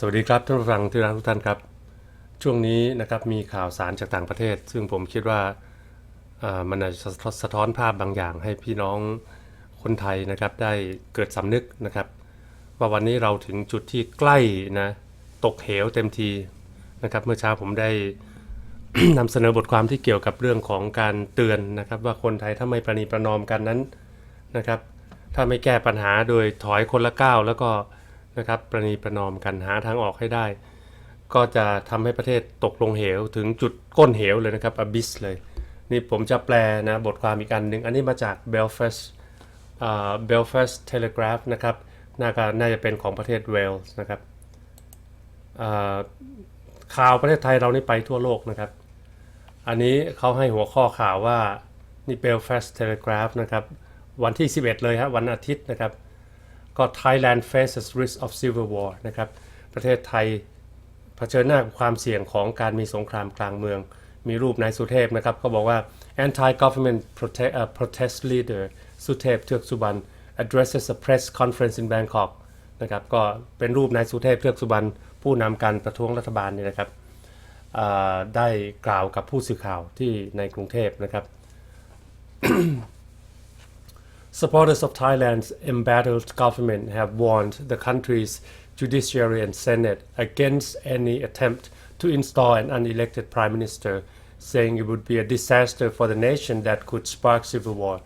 สวัสดีครับท่านผู้ฟังที่รักทุกท่านครับ ช่วงนี้นะครับมีข่าวสารจากต่างประเทศ ซึ่งผมคิดว่ามันจะสะสะท้อนภาพบางอย่างให้พี่น้องคนไทยนะครับได้เกิดสำนึกนะครับ ว่าวันนี้เราถึงจุดที่ใกล้นะตกเหวเต็มทีนะครับเมื่อเช้าผมได้นำเสนอบทความที่เกี่ยวกับเรื่องของการเตือนนะครับ ว่าคนไทยถ้าไม่ประนีประนอมกันนั้นนะครับ ถ้าไม่แก้ปัญหาโดยถอยคนละก้าวแล้วก็ นะครับประนีประนอมกันหาทางออกให้ได้ ก็จะทำให้ประเทศตกลงเหวถึงจุดก้นเหวเลยนะครับ abyss เลย นี่ผมจะแปลนะบทความอีกอันหนึ่งอันนี้มาจาก Belfast อ่า Belfast Telegraph นะครับน่าจะน่าจะเป็นของประเทศเวลส์นะครับข่าวประเทศไทยเรานี่ไปทั่วโลกนะครับ อันนี้เขาให้หัวข้อข่าวว่านี่ Belfast Telegraph นะครับ วันที่ 11 เลยครับวันอาทิตย์นะครับ ก็ Thailand faces risk of civil war นะครับ ประเทศไทยเผชิญหน้ากับความเสี่ยงของการมีสงครามกลางเมือง มีรูปนายสุเทพนะครับ ก็บอกว่า anti government protest, uh, protest leader สุเทพเทือกสุบรรณ addresses a press conference in Bangkok นะครับ ก็เป็นรูปนายสุเทพเทือกสุบรรณผู้นำการประท้วงรัฐบาลนี่นะครับได้กล่าวกับผู้สื่อข่าวที่ในกรุงเทพนะครับ Supporters of Thailand's embattled government have warned the country's judiciary and Senate against any attempt to install an unelected prime minister, saying it would be a disaster for the nation that could spark civil war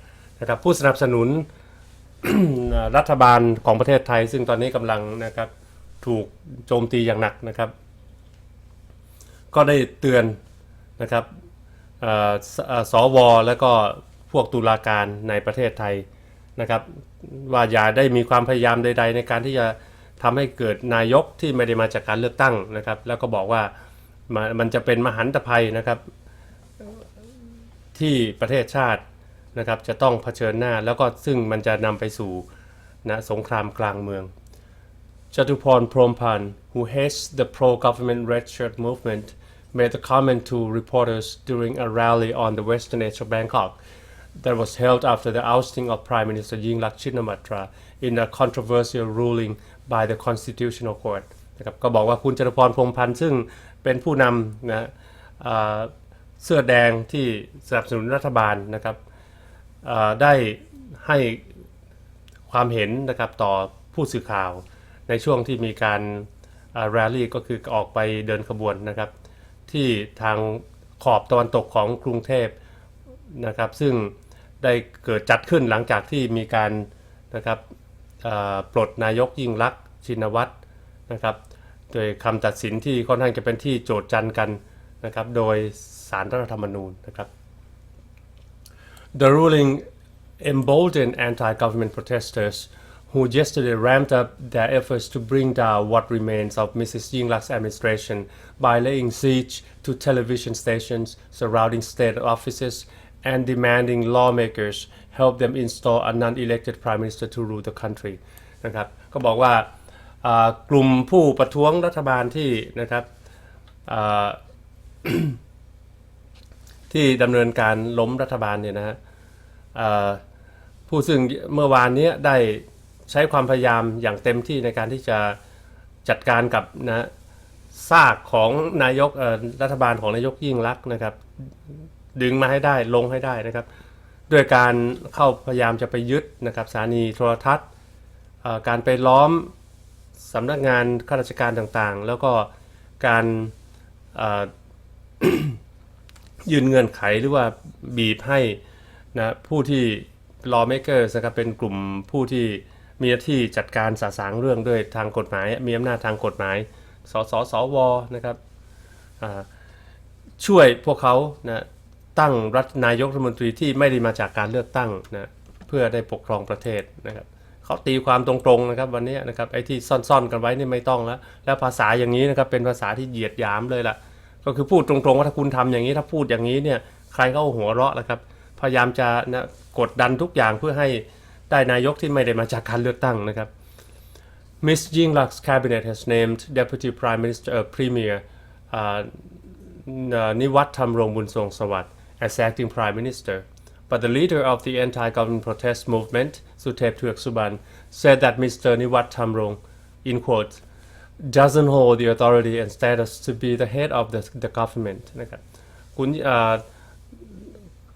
นะครับผู้สนับสนุน รัฐบาลของประเทศไทย ซึ่งตอนนี้กำลังนะครับถูกโจมตีอย่างหนักนะครับ ก็ได้เตือนนะครับสวและก็พวกตุลาการในประเทศไทย นะครับว่าอย่าได้มีความพยายามใด ๆ ในการที่จะทำให้เกิดนายกที่ไม่ได้มาจากการเลือกตั้งนะครับ แล้วก็บอกว่ามามันจะเป็นมหันตภัยนะครับที่ประเทศชาตินะครับจะต้องเผชิญหน้าแล้วก็ซึ่งมันจะนำไปสู่นะสงครามกลางเมือง Jatuporn Prompan, who heads the pro-government red shirt movement, made a comment to reporters during a rally on the western edge of Bangkok that was held after the ousting of Prime Minister Yingluck Shinawatra in a controversial ruling by the Constitutional Court นะครับก็บอกว่าคุณจตุพรพรหมพันธ์ซึ่งเป็นผู้นำนะเสื้อแดงที่สนับสนุนรัฐบาลนะครับได้ให้ความเห็นนะครับต่อผู้สื่อข่าวในช่วงที่มีการแรลลี่ก็คือออกไปเดินขบวนนะครับที่ทางขอบตะวันตกของกรุงเทพ นะครับ ซึ่งได้เกิดจัดขึ้นหลังจากที่มีการนะครับปลดนายกยิ่งลักษณ์ชินวัตรนะครับ โดยคำตัดสินที่ค่อนข้างจะเป็นที่โจทย์จันกันนะครับ โดยสารรัฐธรรมนูญนะครับ The ruling emboldened anti government protesters who yesterday ramped up their efforts to bring down what remains of Mrs. Yingluck's administration by laying siege to television stations surrounding state offices and demanding lawmakers help them install a non elected prime minister to rule the country นะครับก็บอกว่ากลุ่มผู้ประท้วงรัฐบาลที่นะครับที่ดำเนินการล้มรัฐบาลเนี่ยนะฮะผู้ซึ่งเมื่อวานนี้ได้ใช้ความพยายามอย่างเต็มที่ในการที่จะจัดการกับนะซากของนายกรัฐบาลของนายกยิ่งลักษณ์นะครับ ดึงมาให้ได้ลงให้ได้นะครับ ด้วยการเข้าพยายามจะไปยึดนะครับสถานีโทรทัศน์การไปล้อมสำนักงานข้าราชการต่างๆ แล้วก็การยืนเงื่อนไขหรือว่าบีบให้นะผู้ที่ lawmakers นะครับเป็นกลุ่มผู้ที่มีหน้าที่จัดการสาสางเรื่องด้วยทางกฎหมาย มีอำนาจทางกฎหมาย สสสวนะครับช่วยพวกเขานะ ตั้งรัฐนายกรัฐมนตรีที่ไม่ได้มาจากการเลือกตั้งนะเพื่อได้ปกครองประเทศนะครับเขาตีความตรงๆนะครับวันนี้นะครับไอ้ที่ซ่อนๆกันไว้นี่ไม่ต้องแล้ว แล้วภาษาอย่างนี้นะครับเป็นภาษาที่เหยียดหยามเลยล่ะ ก็คือพูดตรงๆว่าถ้าคุณทำอย่างนี้ถ้าพูดอย่างนี้เนี่ยใครก็เอาหัวเราะแล้วครับพยายามจะนะกดดันทุกอย่างเพื่อให้ได้นายกที่ไม่ได้มาจากการเลือกตั้งนะครับ Miss Yingluck's cabinet has named Deputy Prime Minister uh, Premier uh, Niwat Thamrong Bunsong Sawat as acting Prime Minister. But the leader of the anti-government protest movement, Suthep Thuek Suban, said that Mr. Niwat Thamrong, in quotes, doesn't hold the authority and status to be the head of the, the government นะครับคุณ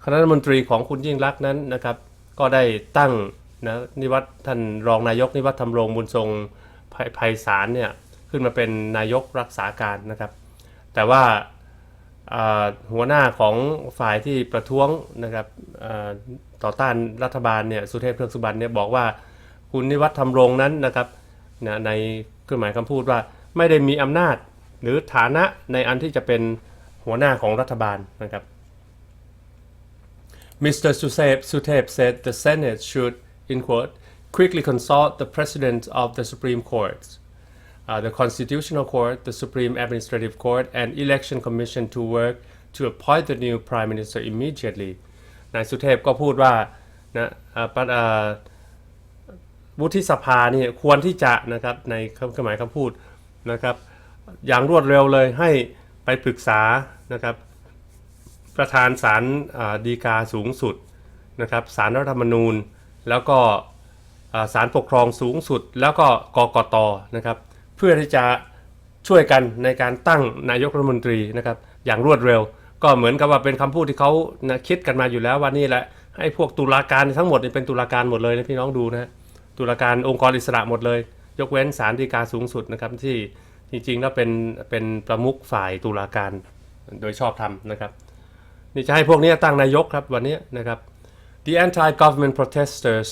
คณะรัฐมนตรีของคุณยิ่งรักนั้นนะครับ ก็ได้ตั้งนะนิวัฒน์ท่านรองนายกนิวัฒน์ธรรมรงบุญทรงไพไพศาลเนี่ยขึ้นมาเป็นนายกรักษาการนะครับ แต่ว่า หัวหน้าของฝ่ายที่ประท้วงนะครับต่อต้านรัฐบาลเนี่ยสุเทพเทือกสุบรรณเนี่ยบอกว่าคุณนิวัฒน์ธรรมรงนั้นนะครับนะในเครื่องหมายคำพูดว่าไม่ได้มีอำนาจหรือฐานะในอันที่จะเป็นหัวหน้าของรัฐบาลนะครับ Mr. s u t e p Sutep said the Senate should, in quote, quickly consult the President of the Supreme Court, uh, the Constitutional Court, the Supreme Administrative Court, and Election Commission to work to appoint the new Prime Minister immediately. นายสุเทพก็พูดว่านะอ่าปะอ่าวุฒิสภาเนี่ยควรที่จะนะครับในคำหมายคำพูดนะครับ อย่างรวดเร็วเลยให้ไปปรึกษานะครับ ประธานศาลฎีกาสูงสุดนะครับศาลรัฐธรรมนูญ แล้วก็ศาลปกครองสูงสุด แล้วก็กกตนะครับ เพื่อที่จะช่วยกันในการตั้งนายกรัฐมนตรีนะครับอย่างรวดเร็ว ก็เหมือนกับว่าเป็นคำพูดที่เขานะคิดกันมาอยู่แล้วว่านี่แหละให้พวกตุลาการทั้งหมดเป็นตุลาการหมดเลยนะพี่น้องดูนะฮะตุลาการองค์กรอิสระหมดเลย ยกเว้นศาลฎีกาสูงสุดนะครับที่จริงๆแล้วเป็นเป็นประมุขฝ่ายตุลาการโดยชอบธรรมนะครับนี่จะให้พวกนี้ตั้งนายกครับวันนี้นะครับ The anti-government protesters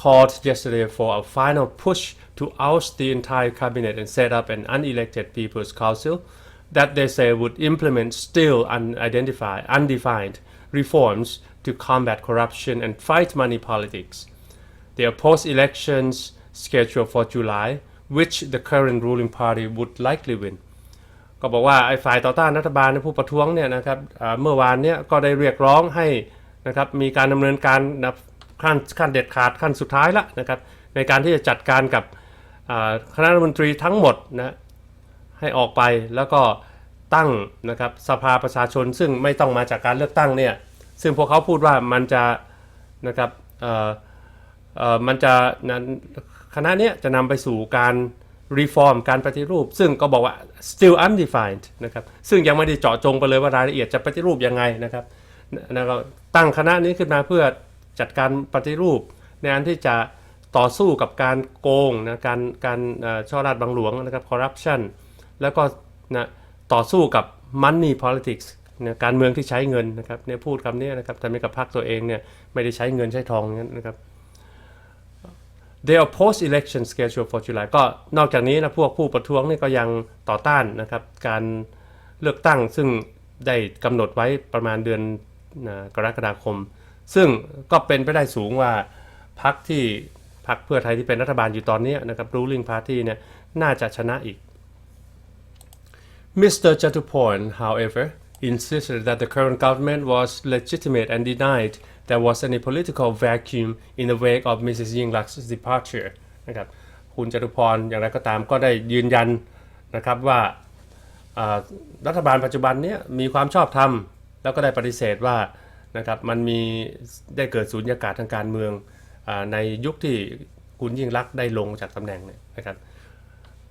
called yesterday for a final push to oust the entire cabinet and set up an unelected people's council that they say would implement still unidentified, undefined reforms to combat corruption and fight money politics. They oppose elections scheduled for July, which the current ruling party would likely win. ก็บอกว่าไอ้ฝ่ายต่อต้านรัฐบาลผู้ประท้วงเนี่ยนะครับอ่าเมื่อวานเนี่ยก็ได้เรียกร้องให้นะครับมีการดำเนินการนะขั้นขั้นเด็ดขาดขั้นสุดท้ายละนะครับในการที่จะจัดการกับอ่า คณะรัฐมนตรีทั้งหมดนะให้ออกไปแล้วก็ตั้งนะครับสภาประชาชนซึ่งไม่ต้องมาจากการเลือกตั้งเนี่ยซึ่งพวกเขาพูดว่ามันจะนะครับมันจะนั้นคณะเนี้ยจะนำไปสู่การ reform การปฏิรูป ซึ่งก็บอกว่า still undefined นะครับซึ่งยังไม่ได้เจาะจงไปเลยว่ารายละเอียดจะปฏิรูปยังไงนะครับแล้วก็ตั้งคณะนี้ขึ้นมาเพื่อจัดการปฏิรูป ในอันที่จะ ต่อสู้กับการโกงนะการการช่อราดบังหลวงนะครับ corruption แล้วก็นะต่อสู้กับ money politics เนี่ยการเมืองที่ใช้เงินนะครับเนี่ยพูดคำนี้นะครับทำให้กับพรรคตัวเองเนี่ยไม่ได้ใช้เงินใช้ทองอย่างนั้นนะครับ They oppose election schedule for July ก็นอกจากนี้นะพวกผู้ประท้วงนี่ก็ยังต่อต้านนะครับการเลือกตั้งซึ่งได้กำหนดไว้ประมาณเดือนนะกรกฎาคม ซึ่งก็เป็นไปได้สูงว่าพรรคที่ พรรคเพื่อไทยที่เป็นรัฐบาลอยู่ตอนนี้นะครับ ruling party เนี่ยน่าจะชนะอีก Mr. Jatuporn, however, insisted that the current government was legitimate and denied there was any political vacuum in the wake of Mrs. Yingluck's departure นะครับคุณจตุพรอย่างไรก็ตามก็ได้ยืนยันนะครับว่ารัฐบาลปัจจุบันเนี้ยมีความชอบธรรม แล้วก็ได้ปฏิเสธว่านะครับมันมีได้เกิดสูญญากาศทางการเมือง ในยุคที่คุณยิ่งรักษณ์ได้ลงจากตำแหน่งเนี่ยนะครับ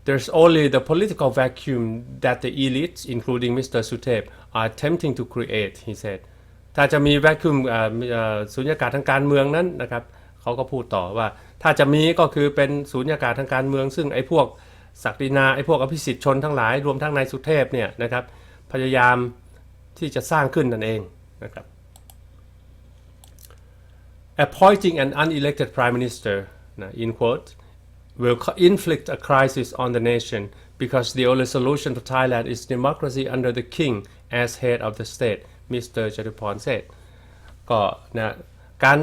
There's only the political vacuum that the elites, including Mr. Suthep, are attempting to create, he said. ถ้าจะมี vacuum สูญญากาศทางการเมืองนั้นนะครับเขาก็พูดต่อว่า ถ้าจะมีก็คือเป็นสูญญากาศทางการเมือง ซึ่งไอ้พวกศักดินาไอ้พวกอภิสิทธิชนทั้งหลายรวมทั้งนายสุเทพเนี่ยนะครับพยายามที่จะสร้างขึ้นนั่นเองนะครับ appointing an unelected prime minister in quote will inflict a crisis on the nation because the only solution to Thailand is democracy under the king as head of the state Mr. Jatuporn said ก็นะการ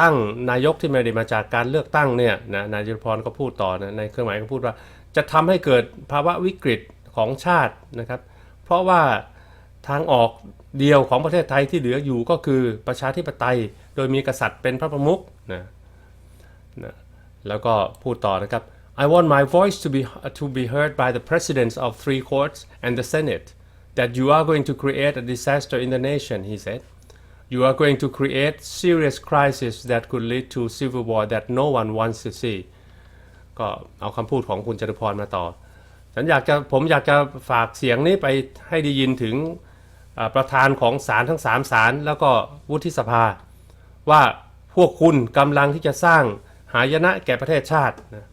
ตั้งนายกที่ไม่ได้มาจากการเลือกตั้งเนี่ยนะนายจตุพรก็พูดต่อนะในเครื่องหมายก็พูดว่า จะทำให้เกิดภาวะวิกฤตของชาตินะครับ เพราะว่าทางออกเดียวของประเทศไทยที่เหลืออยู่ก็คือประชาธิปไตย โดยมีกษัตริย์เป็นพระประมุขนะนะแล้วก็พูดต่อนะครับ I want my voice to be to be heard by the presidents of three courts and the Senate that you are going to create a disaster in the nation he said you are going to create serious crisis that could lead to civil war that no one wants to see ก็เอาคำพูดของคุณจตุพรมาต่อ ฉันอยากจะผมอยากจะฝากเสียงนี้ไปให้ได้ยินถึงประธานของศาลทั้งสามศาลแล้วก็วุฒิสภา ว่าพวกคุณกำลังที่จะสร้างหายนะแก่ประเทศชาตินะ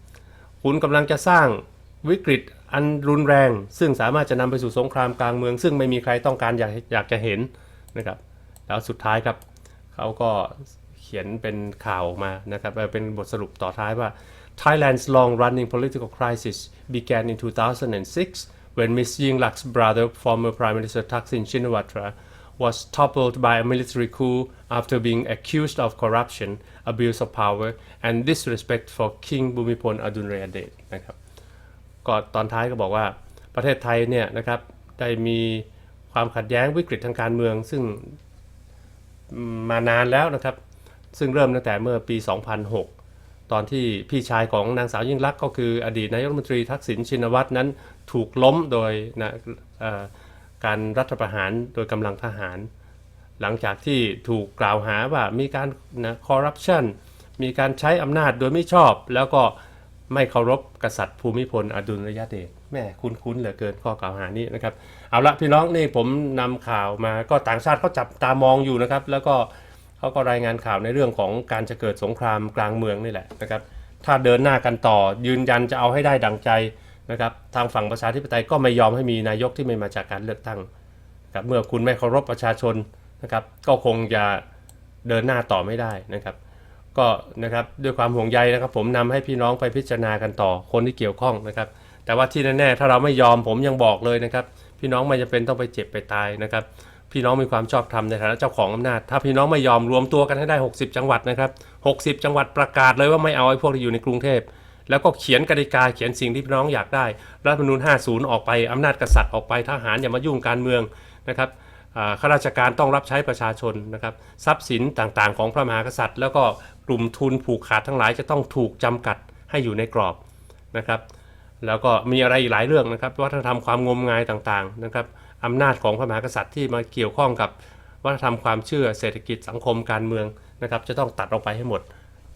คุณกำลังจะสร้างวิกฤตอันรุนแรง ซึ่งสามารถจะนำไปสู่สงครามกลางเมือง ซึ่งไม่มีใครต้องการอยากอยากจะเห็นนะครับ แล้วสุดท้ายครับเขาก็เขียนเป็นข่าวออกมานะครับเอ่อเป็นบทสรุปต่อท้ายว่า Thailand's long-running political crisis began in 2006 when Ms. Yingluck's brother, former Prime Minister Thaksin Shinawatra, was toppled by a military coup after being accused of corruption, abuse of power, and disrespect for King Bhumipol Adulyadej นะครับก็ตอนท้ายก็บอกว่าประเทศไทยเนี่ยนะครับได้มีความขัดแย้งวิกฤตทางการเมือง ซึ่งมานานแล้วนะครับ ซึ่งเริ่มตั้งแต่เมื่อปี 2006 ตอนที่พี่ชายของนางสาวยิ่งลักษณ์ก็คืออดีตนายกรัฐมนตรีทักษิณชินวัตรนั้นถูกล้มโดยนะอ่อ การรัฐประหารโดยกำลังทหาร หลังจากที่ถูกกล่าวหาว่ามีการนะคอร์รัปชันมีการใช้อำนาจโดยไม่ชอบ แล้วก็ไม่เคารพกษัตริย์ภูมิพลอดุลยเดชแม่คุ้นๆเหลือเกินข้อกล่าวหานี้นะครับ เอาละพี่น้องนี่ผมนำข่าวมาก็ต่างชาติเขาจับตามองอยู่นะครับ แล้วก็เขาก็รายงานข่าวในเรื่องของการจะเกิดสงครามกลางเมืองนี่แหละนะครับ ถ้าเดินหน้ากันต่อยืนยันจะเอาให้ได้ดังใจ นะครับทางฝั่งประชาธิปไตยก็ไม่ยอมให้มีนายกที่ไม่มาจากการเลือกตั้งครับเมื่อคุณไม่เคารพประชาชนนะครับก็คงจะเดินหน้าต่อไม่ได้นะครับ ก็นะครับด้วยความห่วงใยนะครับ ผมนำให้พี่น้องไปพิจารณากันต่อคนที่เกี่ยวข้องนะครับ แต่ว่าที่แน่ๆถ้าเราไม่ยอมผมยังบอกเลยนะครับ พี่น้องไม่จำเป็นต้องไปเจ็บไปตายนะครับ พี่น้องมีความชอบธรรมในฐานะเจ้าของอำนาจ ถ้าพี่น้องไม่ยอมรวมตัวกันให้ได้ 60 จังหวัดนะครับ 60 จังหวัดประกาศเลยว่าไม่เอาไอ้พวกที่อยู่ในกรุงเทพ แล้วก็เขียนกติกาเขียนสิ่งที่พี่น้องอยากได้ รัฐธรรมนูญ 50 ออกไปอำนาจกษัตริย์ออกไปทหารอย่ามายุ่งการเมืองนะครับข้าราชการต้องรับใช้ประชาชนนะครับทรัพย์สินต่างๆ ของพระมหากษัตริย์ แล้วก็กลุ่มทุนผูกขาดทั้งหลายจะต้องถูกจำกัดให้อยู่ในกรอบนะครับแล้วก็มีอะไรอีกหลายเรื่องนะครับวัฒนธรรมความงมงายต่างๆนะครับอำนาจของพระมหากษัตริย์ที่มาเกี่ยวข้องกับวัฒนธรรมความเชื่อเศรษฐกิจสังคมการเมืองนะครับจะต้องตัดออกไปให้หมด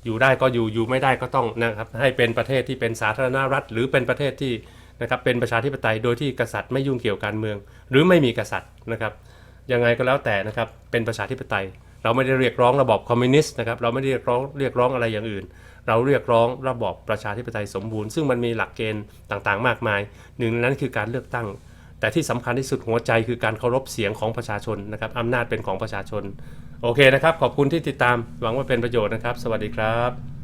อยู่ได้ก็อยู่อยู่ไม่ได้ก็ต้องนะครับให้เป็นประเทศที่เป็นสาธารณรัฐ หรือเป็นประเทศที่นะครับเป็นประชาธิปไตยโดยที่กษัตริย์ไม่ยุ่งเกี่ยวการเมือง หรือไม่มีกษัตริย์นะครับยังไงก็แล้วแต่นะครับเป็นประชาธิปไตย เราไม่ได้เรียกร้องระบอบคอมมิวนิสต์นะครับเราไม่ได้เรียกร้องเรียกร้องอะไรอย่างอื่น เราเรียกร้องระบอบประชาธิปไตยสมบูรณ์ซึ่งมันมีหลักเกณฑ์ต่างๆ มากมาย หนึ่งในนั้นคือการเลือกตั้ง แต่ที่สำคัญที่สุดหัวใจคือการเคารพเสียงของประชาชนนะครับอำนาจเป็นของประชาชน โอเคนะครับ ขอบคุณที่ติดตามหวังว่าเป็นประโยชน์นะครับ สวัสดีครับ